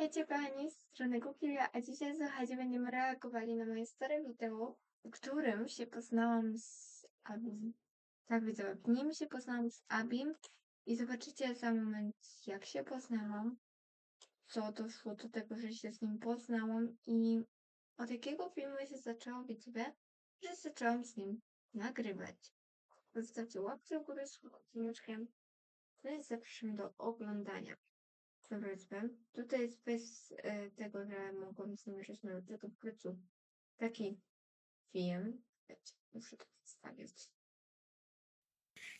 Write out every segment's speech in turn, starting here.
Wiecie kochani, z strony Kukilia, a dzisiaj słuchajcie, będziemy reagowali na moje stare wideo, w którym się poznałam z Abim. Tak widzowie, w nim się poznałam z Abim i zobaczycie za moment, jak się poznałam, co doszło do tego, że się z nim poznałam i od jakiego filmu się zaczęło, widzowie, że zaczęłam z nim nagrywać. Zostawcie łapkę w górę z odcineczkiem, no i zapraszam do oglądania. Powiedzmy, tutaj jest bez e, tego, że mogłam z nim rozmawiać, tylko po prostu taki film. Muszę to przedstawić.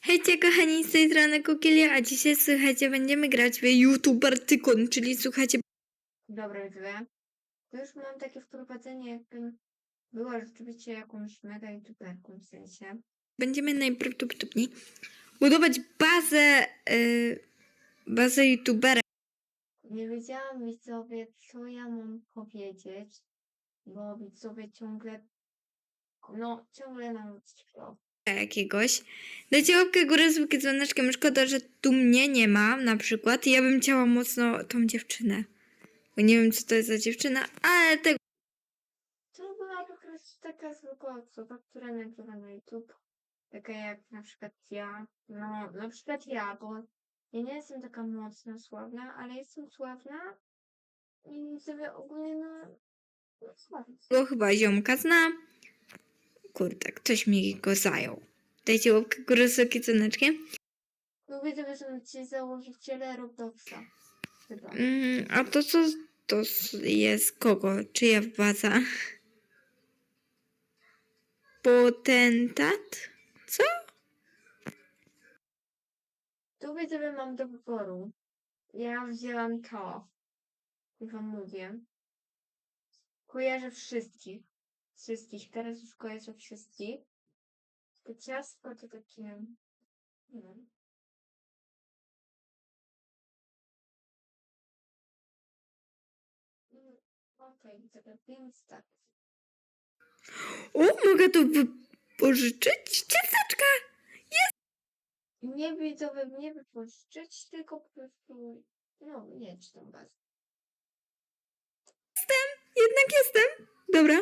Hejcie kochani, z tej strony Kukilia, a dzisiaj słuchajcie, będziemy grać w YouTuber Tykon, czyli słuchajcie, Dobra, widzowie. To już mam takie wprowadzenie, jakbym była rzeczywiście jakąś mega youtuberką w sensie. będziemy najprawdopodobniej budować bazę, yy, bazę YouTubera. Nie wiedziałam widzowie, co ja mam powiedzieć, bo widzowie ciągle, no ciągle nam to. jakiegoś. Dajcie łapkę górę z dzwoneczkiem. Szkoda, że tu mnie nie ma na przykład. Ja bym chciała mocno tą dziewczynę. Bo nie wiem, co to jest za dziewczyna, ale tego To była po prostu taka zwykła osoba, która nagrywa na YouTube. Taka jak na przykład ja. No, na przykład ja, bo ja nie jestem taka mocno sławna, ale jestem sławna i sobie ogólnie no, no sławna. chyba ziomka zna. Kurde, ktoś mi go zajął. Dajcie łapkę górę z łukiem dzwoneczkiem. No widzę, że ci założyciele Robloxa. Chyba. Mm, a to co to jest kogo? Czyja baza? Potentat? Co? Tu widzę, mam do wyboru. Ja wzięłam to. I wam mówię. Kojarzę wszystkich. Wszystkich. Teraz już kojarzę wszystkich. To ciastko to takie... Nie wiem. Mm, Okej, okay, więc tak. O, mogę to wypożyczyć? Ciasteczka! Nie widzowie nie wypożyczyć, tylko po prostu... No, mieć tą bazę. Jednak jestem. Dobra.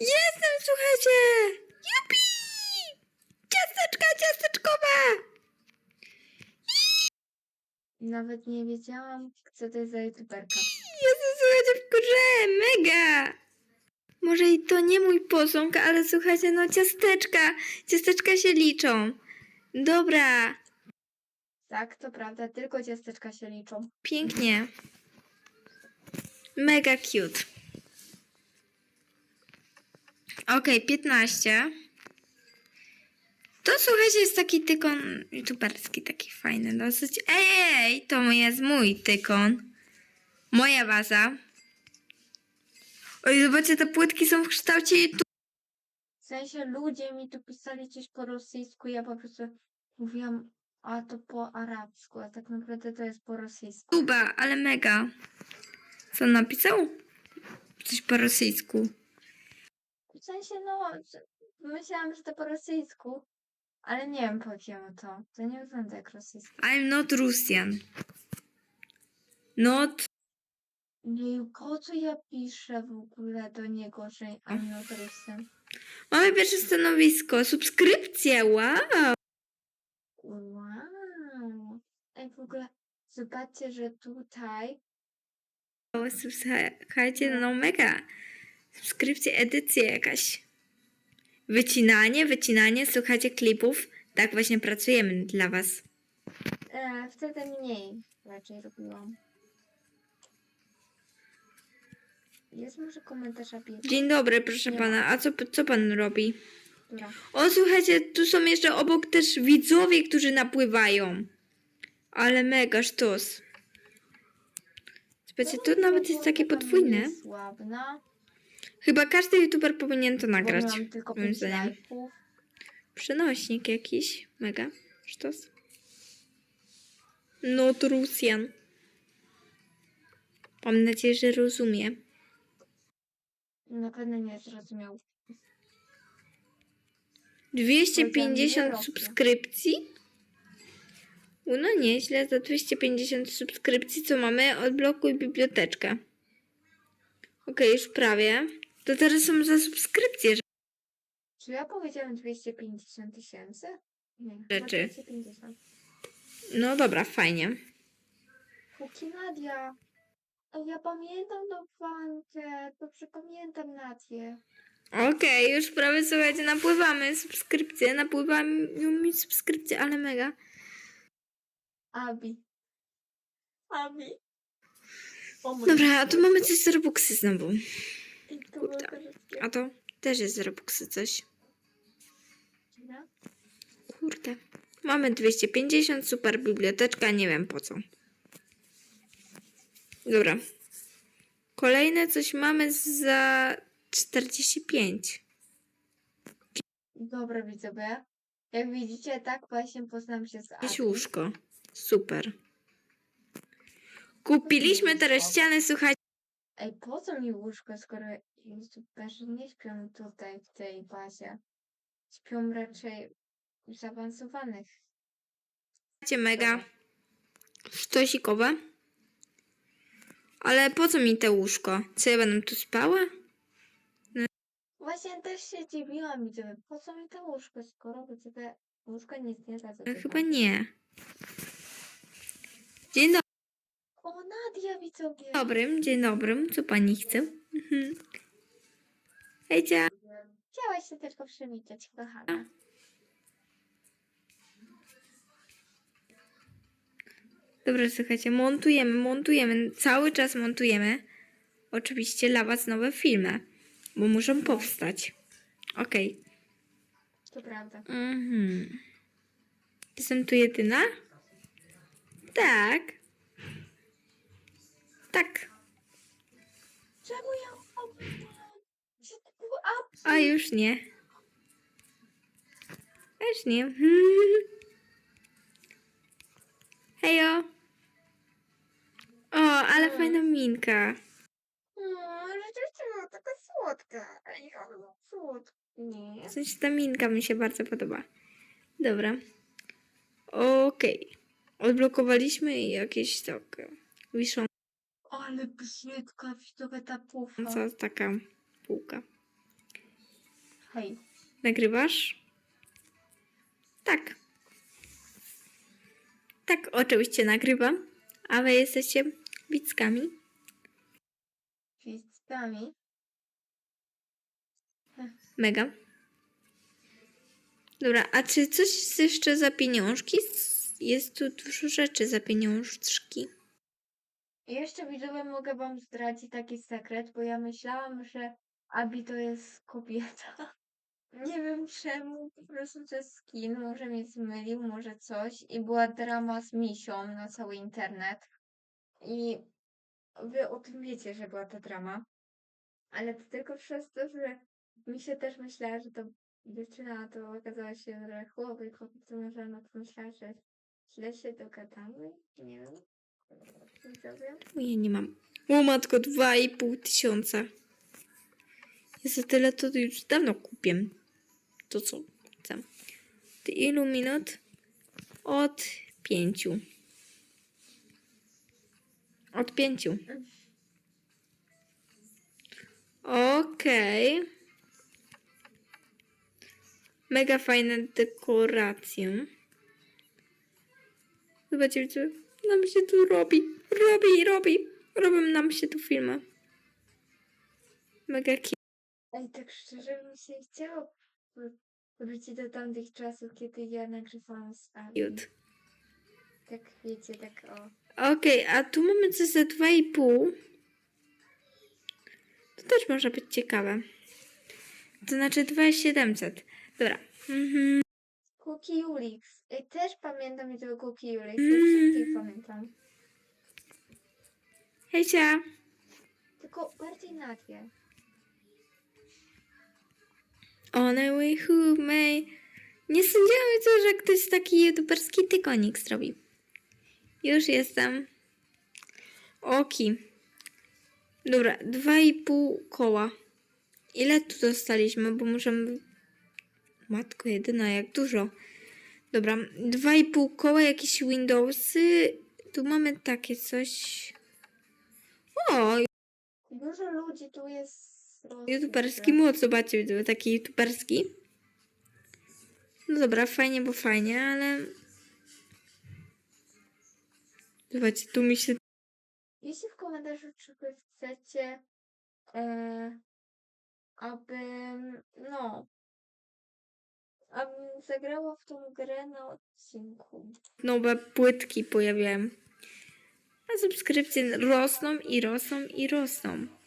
Jestem, słuchajcie! Jupi! Ciasteczka ciasteczkowe! Nawet nie wiedziałam, co to jest za youtuberka. Jezu, słuchajcie, w kurze, mega! Może i to nie mój posąg, ale słuchajcie, no ciasteczka, ciasteczka się liczą. Dobra, Tak, to prawda, tylko ciasteczka się liczą. pięknie. Mega cute. Okej, 15. To słuchajcie, jest taki tykon youtuberski, taki fajny dosyć. Ej, ej, to jest mój tykon. Moja baza. Oj, zobaczcie, te płytki są w kształcie W sensie ludzie mi tu pisali coś po rosyjsku, ja po prostu mówiłam, a to po arabsku, a tak naprawdę to jest po rosyjsku. YouTube'a, ale mega. Co on napisał? Coś po rosyjsku. W sensie, no, myślałam, że to po rosyjsku, ale nie wiem po czemu to. To nie wygląda jak rosyjski. I'm not Russian. Not Nie, po co ja piszę w ogóle do niego, że not Russian? Mamy pierwsze stanowisko. Subskrypcja, wow. Wow. Ej, w ogóle zobaczcie, że tutaj Słuchajcie, no mega. Subskrypcja, edycja jakaś. Wycinanie, wycinanie, słuchajcie klipów. Tak właśnie pracujemy dla was. e, wtedy mniej raczej robiłam. Jest może komentarz. Dzień dobry, proszę Nie pana. A co, co pan robi? Dobra. O, słuchajcie, tu są jeszcze obok też widzowie, którzy napływają. Ale mega sztos. Słuchajcie, to nawet jest takie podwójne. Sławna. Chyba każdy youtuber powinien to Bo nagrać. miałam tylko moim 5 zdaniem. lajków. Przenośnik jakiś. Mega. Sztos. Not Russian. Mam nadzieję, że rozumie. Na pewno nie zrozumiał. 250 Rosjan. subskrypcji? No nieźle, za 250 subskrypcji, co mamy? Odblokuj biblioteczkę. Okej, już prawie. To teraz są za subskrypcje Czy ja powiedziałem 250 tysięcy? Nie, Rzeczy. 250. No dobra, fajnie. Póki Nadia. Ja pamiętam tą fankę. Dobrze pamiętam Nadię. Okej, już prawie słuchajcie, napływamy subskrypcje, napływają mi subskrypcje, ale mega. Abi. Abi. O mój Dobra, a tu mamy coś z Robuxy znowu. To było kurde. A to też jest z Robuxy coś. Kurde. Mamy 250, super biblioteczka, nie wiem po co. Dobra. Kolejne coś mamy za 45. Dobra, widzowie. Jak widzicie, tak właśnie poznam się z Jakieś Abi. łóżko. Super. Kupiliśmy teraz ściany, słuchajcie. Ej, po co mi łóżko, skoro youtuberzy nie śpią tutaj, w tej bazie? Śpią raczej w zaawansowanych. mega sztosikowe. Ale po co mi te łóżko? Co ja będę tu spała? Właśnie też się dziwiłam, widzowie, po co mi to łóżko, skoro widzowie łóżko nic nie da No, chyba nie. Dzień O, Nadia, widzowie! dobry, dzień dobry. Co pani chce? Mhm. Hejcia. Chciałaś się tylko przywitać, kochana. Dobra, słuchajcie, montujemy, montujemy, cały czas montujemy. Oczywiście dla was nowe filmy, bo muszą powstać. Okej. To prawda. Mhm. Jestem tu jedyna? Tak. Tak. Czemu ja? A już nie. Już nie. Hejo. O, ale fajna minka. O, rzeczywiście była taka słodka. Ej, słodka. Nie. W sensie ta minka mi się bardzo podoba. Dobra. Okej. Odblokowaliśmy jakieś tak wisząca Ale brzydka, widzowie, ta pufa. taka półka. Hej. Nagrywasz? Tak. Tak, oczywiście nagrywam. A wy jesteście widzkami? Fiskami. Mega. Dobra, a czy coś jest jeszcze za pieniążki? Jest tu dużo rzeczy za pieniążki. Jeszcze widzowie mogę wam zdradzić taki sekret, bo ja myślałam, że Abi to jest kobieta. Nie wiem czemu, po prostu to skin, może mnie zmylił, może coś. I była drama z misią na cały internet. I wy o tym wiecie, że była ta drama. Ale to tylko przez to, że mi się też myślała, że to dziewczyna, to okazało się, że chłopak, to może ona pomyślała, że źle się dogadamy. Nie wiem. Widzowie. Ja nie mam. O matko, dwa i pół tysiąca. Ja za tyle to już dawno kupię. To co chcę? Ilu minut? Od pięciu. Od pięciu. Okej. Mega fajne dekoracje. Zobaczcie, co nam się tu robi. Robi, robi. Robią nam się tu filmy. Mega Ej, tak szczerze mi się chciało wr- wrócić do tamtych czasów, kiedy ja nagrywałam z Abi. cute. Tak wiecie, tak o. Okej, a tu mamy coś za 2,5. To też może być ciekawe. To znaczy 2,700. Dobra. Mhm. Cookie Ulix. Ej, też pamiętam tego Cookie Ulix. Mm. Wszystkich pamiętam. Hejcia. Tylko bardziej Nadię. One way who may. Nie sądziłam, co, że ktoś taki youtuberski tykonik zrobi. Już jestem. Oki. Dobra, dwa i pół koła. Ile tu dostaliśmy, bo możemy... Matko jedyna, jak dużo. Dobra, dwa i pół koła, jakieś Windowsy. Tu mamy takie coś. O, Dużo ludzi tu jest. Youtuberski mod, zobaczcie, taki youtuberski. No dobra, fajnie, bo fajnie, ale... Zobaczcie, tu mi się... Jeśli w komentarzu, czy wy chcecie, e, abym, no, abym zagrała w tą grę na odcinku. nowe płytki pojawiają. A subskrypcje rosną i rosną i rosną.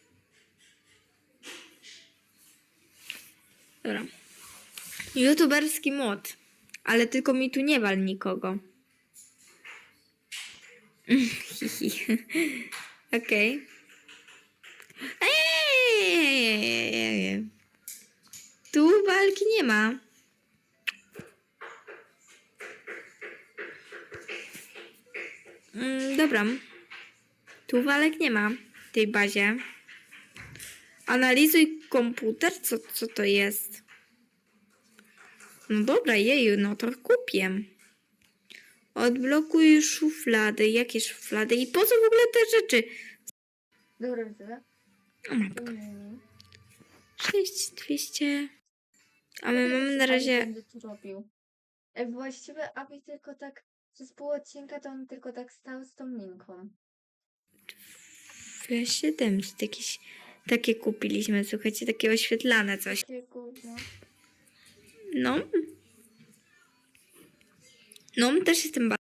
Dobra. YouTuberski mod. Ale tylko mi tu nie wal nikogo. Okej. Ej! Tu walki nie ma. Mm, dobra. Tu walek nie ma w tej bazie. Analizuj komputer? Co, co to jest? No dobra, jeju, no to kupię. Odblokuj szuflady. Jakie szuflady? I po co w ogóle te rzeczy? Dobra, widzę. O matko. Mm. 6200. A my mamy na razie... Będę tu robił. E, Właściwie, aby tylko tak przez pół odcinka, to on tylko tak stał z tą linką. 700. Jakieś takie kupiliśmy, słuchajcie, takie oświetlane coś. No. No, też jestem bardzo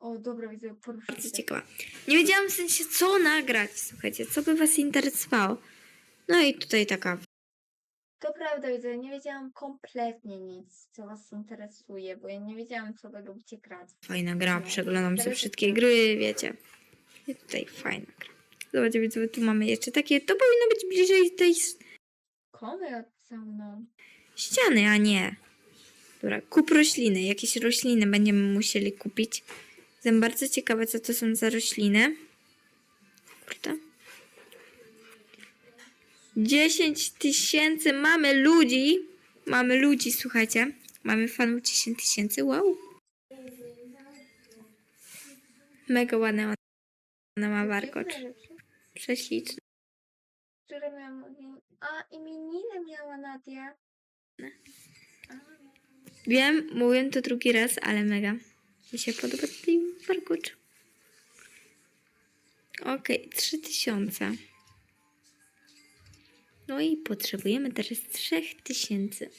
O, dobra, widzę, poruszyć. bardzo ciekawa. Nie wiedziałam w sensie, co nagrać, słuchajcie, co by was interesowało. No i tutaj taka To prawda, widzę, nie wiedziałam kompletnie nic, co was interesuje, bo ja nie wiedziałam, co wy lubicie grać. fajna gra, No, przeglądam sobie wszystkie jest- gry, wiecie. I tutaj fajna gra. Zobaczcie, widzę, tu mamy jeszcze takie, to powinno być bliżej tej s- Komy za mną. ściany, a nie. Dobra, kup rośliny, jakieś rośliny będziemy musieli kupić. Jestem bardzo ciekawa, co to są za rośliny. Kurde. 10 tysięcy, mamy ludzi. Mamy ludzi, słuchajcie. Mamy fanów 10 tysięcy, wow. Mega ładna ona- ona ma warkocz. Prześliczny. Które miałam... imie- A, imieniny miała Nadia. A, Wiem, mówię to drugi raz, ale mega. Mi się podoba ten warkocz. Okej, 3000. No i potrzebujemy teraz 3000.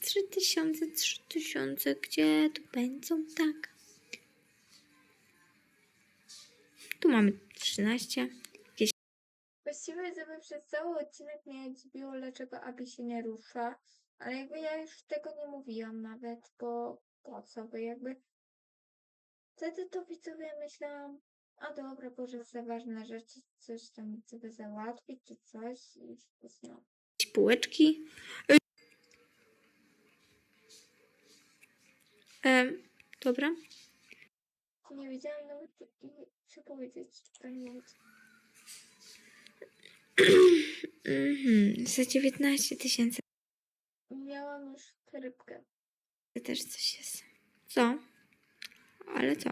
3000, 3000, gdzie tu będą? Tak. Tu mamy 13. Właściwie, żeby przez cały odcinek mnie dziwiło, dlaczego Abi się nie rusza, ale jakby ja już tego nie mówiłam nawet, bo po co, bo jakby wtedy to widzowie myślałam, a dobra, Boże, za ważne rzeczy, coś tam sobie załatwić, czy coś i no. Półeczki. E, dobra. Nie wiedziałam nawet, i co powiedzieć, nie wiem. Mhm, za 19 tysięcy Miałam już rybkę. też coś jest. Co? Ale co?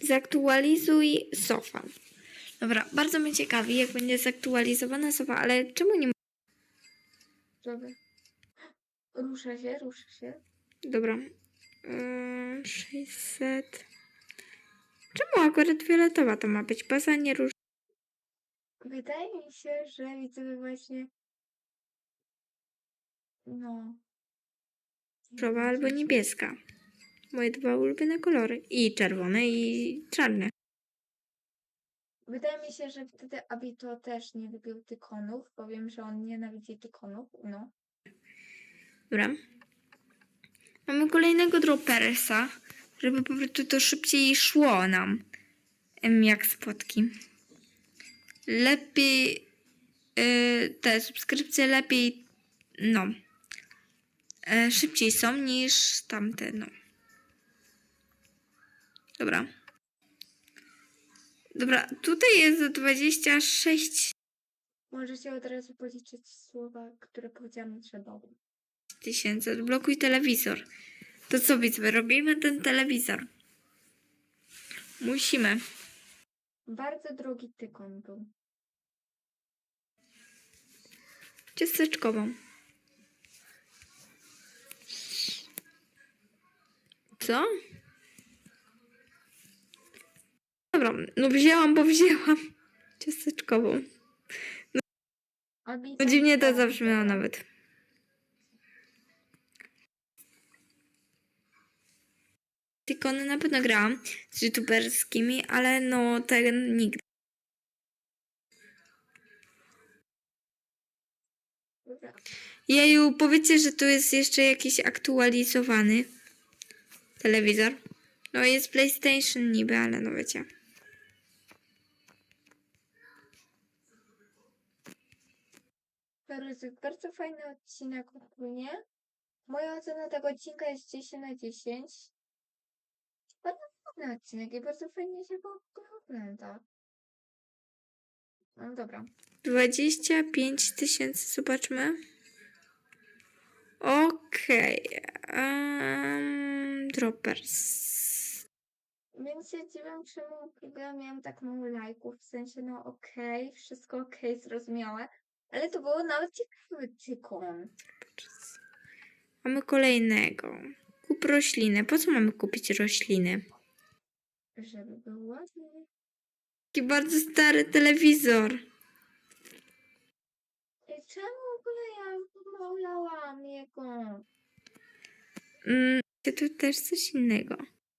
Zaktualizuj sofa. Dobra, bardzo mnie ciekawi, jak będzie zaktualizowana sofa, ale czemu nie... Żeby... Rusza się, rusza się. Dobra. Yy, 600... Czemu akurat fioletowa to ma być? Baza nie róż... Wydaje mi się, że widzowie właśnie. No. różowa albo niebieska. Moje dwa ulubione kolory. I czerwone, i czarne. Wydaje mi się, że wtedy Abito też nie lubił tykonów, bo wiem, że on nienawidzi tykonów. No. Dobra. Mamy kolejnego dropersa, żeby po prostu to szybciej szło nam. Jak spotki. Lepiej y, te subskrypcje lepiej no e, szybciej są niż tamte, no. Dobra. Dobra, tutaj jest 26 Możecie od razu policzyć słowa, które powiedziałam przed tysięcy. Odblokuj telewizor. To co widzowie, robimy ten telewizor. Musimy. Bardzo drogi tykon był. Ciasteczkową. Co? Dobra, no wzięłam, bo wzięłam. Ciasteczkową. Abi No dziwnie to zabrzmiało nawet. Tikony na pewno grałam z youtuberskimi, ale no ten nigdy. Dobra. Jeju, powiedzcie, że tu jest jeszcze jakiś aktualizowany telewizor. No jest PlayStation niby, ale no wiecie. Jest bardzo fajny odcinek ogólnie. Moja ocena tego odcinka jest 10 na 10. Bardzo fajny odcinek i bardzo fajnie się go ogląda. No dobra. 25 tysięcy, zobaczmy. Okej. em, droppers. Więc się dziwię, czemu ja miałam tak mało lajków. W sensie, no okej, wszystko okej, zrozumiałe. Ale to było nawet ciekawy tykon. Mamy kolejnego. Kup roślinę. Po co mamy kupić rośliny? Żeby był ładny. Taki bardzo stary telewizor. I czemu w ogóle ja wolałam jego? Mm, to też coś innego.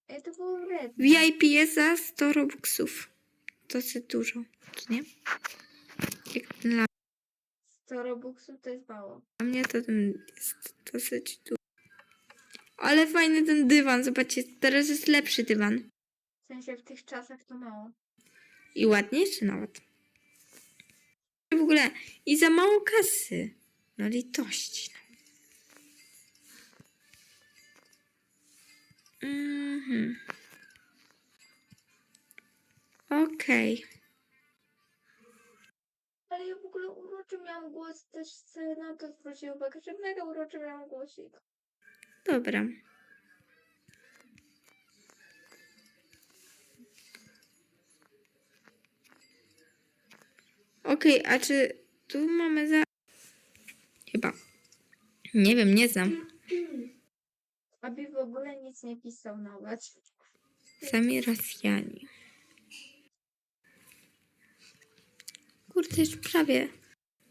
I to było red. VIP jest za 100 robuxów. Dosyć dużo, czy nie? Jak dla 100 robuxów to jest mało. mnie to jest dosyć dużo. Ale fajny ten dywan, zobaczcie, teraz jest lepszy dywan. W sensie w tych czasach to mało. I ładniejszy nawet. W ogóle i za mało kasy. No litości. Mhm. Okej. Ale ja w ogóle uroczy miałam głos, też na to zwrócić uwagę, że mega uroczy miałam głosik. Dobra. Okej, a czy tu mamy za... Chyba. Nie wiem, nie znam. Abi w ogóle nic nie pisał nawet. Sami Rosjanie. Kurde, już prawie.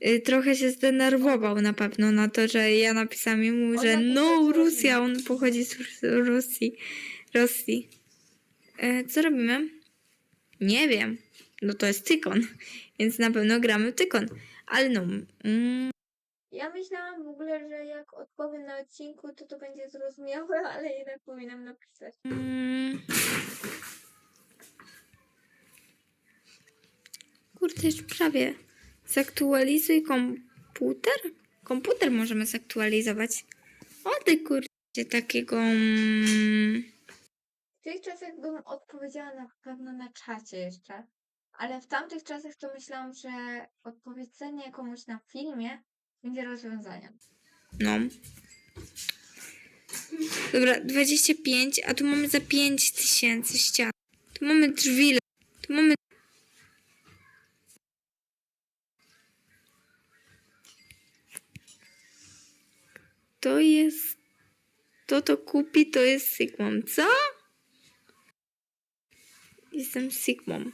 Y, Trochę się zdenerwował na pewno na to, że ja napisałam mu, że no Rosja, on pochodzi z Rosji. Rosji. E, co robimy? Nie wiem. No to jest Tykon, więc na pewno gramy Tykon. Ale no, mm, Ja myślałam w ogóle, że jak odpowiem na odcinku, to to będzie zrozumiałe, ale jednak powinnam napisać. Mm. Kurde, już prawie. Zaktualizuj komputer? Komputer możemy zaktualizować. O ty kurde, takiego... mm, W tych czasach bym odpowiedziała na pewno na czacie jeszcze. Ale w tamtych czasach to myślałam, że odpowiedzenie komuś na filmie będzie rozwiązaniem. No. Dobra, 25, a tu mamy za 5 tysięcy ścian. Tu mamy drzwi. Tu mamy... To jest... To to kupi, to jest Sigmą. Co? Jestem Sigmą.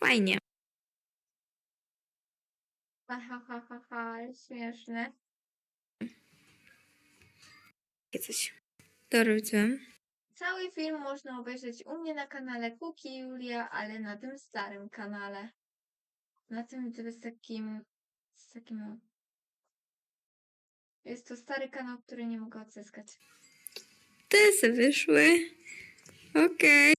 Fajnie. Ha, ha, ha, ha, ha, śmieszne. Takie coś. Widzę. Cały film można obejrzeć u mnie na kanale Kuki Julia, ale na tym starym kanale. Na tym, to jest takim, z takim... Jest to stary kanał, który nie mogę odzyskać. Te se wyszły. Okej.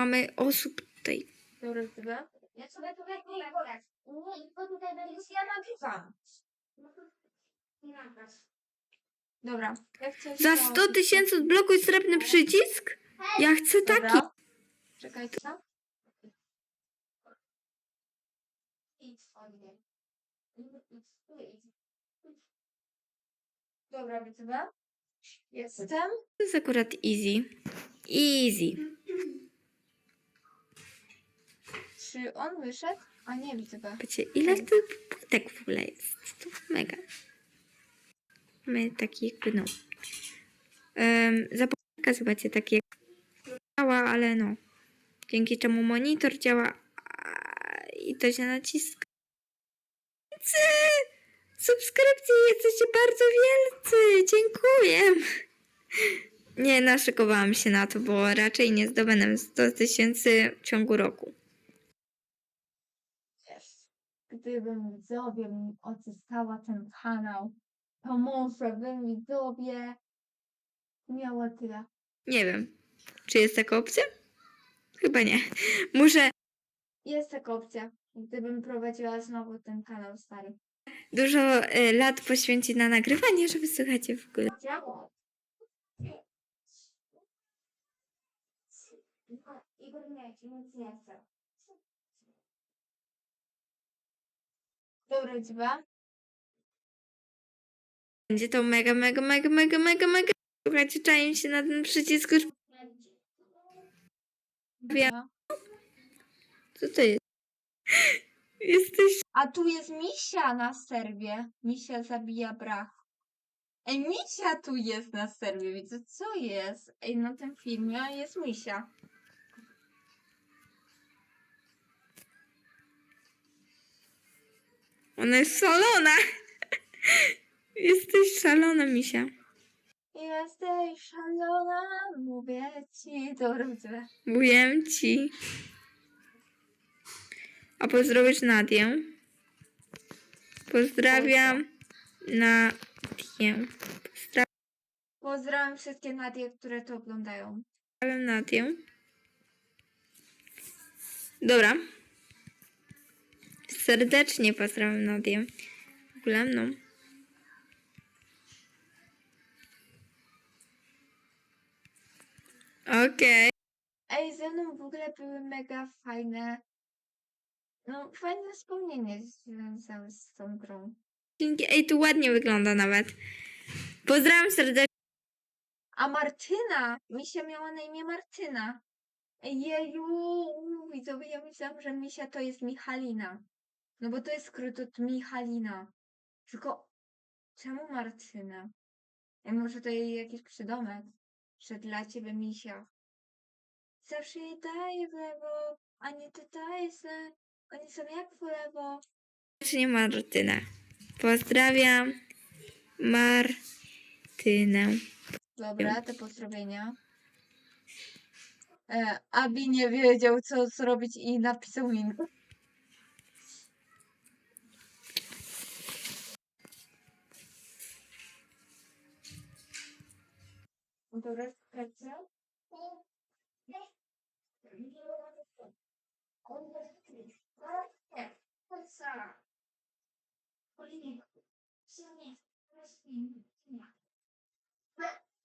Mamy osób tutaj. Dobra, chyba. Ja sobie jak nie porać. Nie, bo tutaj będziesz ja nagrywam. No to nie nagrasz. Dobra, jak coś Za to- 100 tysięcy odblokuj srebrny przycisk? Ja chcę taki. Dobra. Czekajcie. Idź od mnie. Dobra, widzowie. Jestem. To jest akurat easy. Easy. Czy on wyszedł? A nie, widzowie. Wiecie, ile tu płytek w ogóle jest? To mega. My taki jakby no. Um, zobaczcie, takie działa, ale no. Dzięki czemu monitor działa a, i to się naciska. Wielcy! Subskrypcji jesteście bardzo wielcy! Dziękuję! Nie, naszykowałam się na to, bo raczej nie zdobędę 100 tysięcy w ciągu roku. Yes. Gdybym widzowie mi odzyskała ten kanał, to może bym widzowie miała tyle. Nie wiem. Czy jest taka opcja? Chyba nie. Muszę Jest taka opcja. Gdybym prowadziła znowu ten kanał stary. Dużo y, lat poświęcić na nagrywanie, żeby słuchajcie w ogóle. Dobra, dziwa. Będzie to mega, mega, mega, mega, mega, mega. Słuchajcie, czaję się na ten przycisk już. Wiem. Co to jest? Jesteś... A tu jest misia na serwie. Misia zabija brach. Ej, misia tu jest na serwie, widzę, co jest? Ej, na tym filmie jest misia. Ona jest szalona. Jesteś szalona, misia. Jesteś szalona, mówię ci, dobra, widzę. Mówię ci. A pozdrowisz Nadię. Pozdrawiam Nadię. Pozdrawiam wszystkie Nadie, które to oglądają. Pozdrawiam Nadię. Dobra. Serdecznie pozdrawiam Nadię. W ogóle, no. Okej. Ej, ze mną w ogóle były mega fajne, no fajne wspomnienie związane z tą grą. Dzięki. Ej, tu ładnie wygląda nawet. Pozdrawiam serdecznie. A Martyna, Misia miała na imię Martyna. Ej, Jeju, widzowie, ja myślałam, że Misia to jest Michalina. No bo to jest skrót od Michalina. Tylko czemu Martyna? Ej, może to jej jakiś przydomek? Że dla ciebie Misia. Zawsze jej daje w lewo, a nie ty dajesz le. Oni są jak w lewo. Serdecznie Martynę. Pozdrawiam Martynę. Dobra, te pozdrowienia. E, Abi nie wiedział, co zrobić i napisał mi. Dobra, sprawdzę.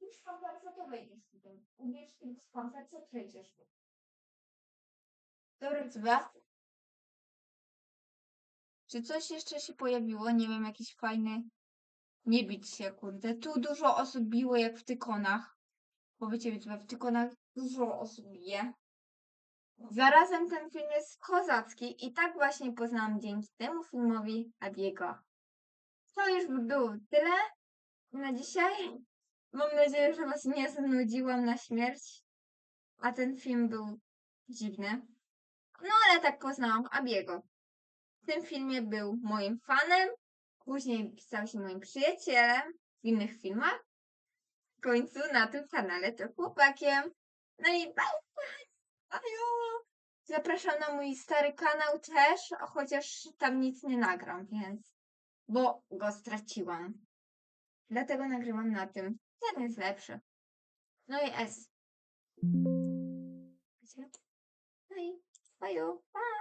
Już to wejdziesz tutaj. Umiesz w kontakcie przejdziesz tu. Dobra, dwa. Czy coś jeszcze się pojawiło? Nie wiem, jakiś fajny. Nie bić się, kurde. Tu dużo osób biło jak w tykonach. Bo wiecie, w tykonach dużo osób bije. Zarazem ten film jest kozacki i tak właśnie poznałam dzięki temu filmowi Abiego. To już by było tyle na dzisiaj. Mam nadzieję, że Was nie znudziłam na śmierć. A ten film był dziwny. No ale tak poznałam Abiego. W tym filmie był moim fanem. Później stał się moim przyjacielem w innych filmach. W końcu na tym kanale to chłopakiem. No i bye bye. Ajo. Zapraszam na mój stary kanał też, chociaż tam nic nie nagram, więc. Bo go straciłam. Dlatego nagrywam na tym. Ten jest lepszy. No i S. No i bye. bye.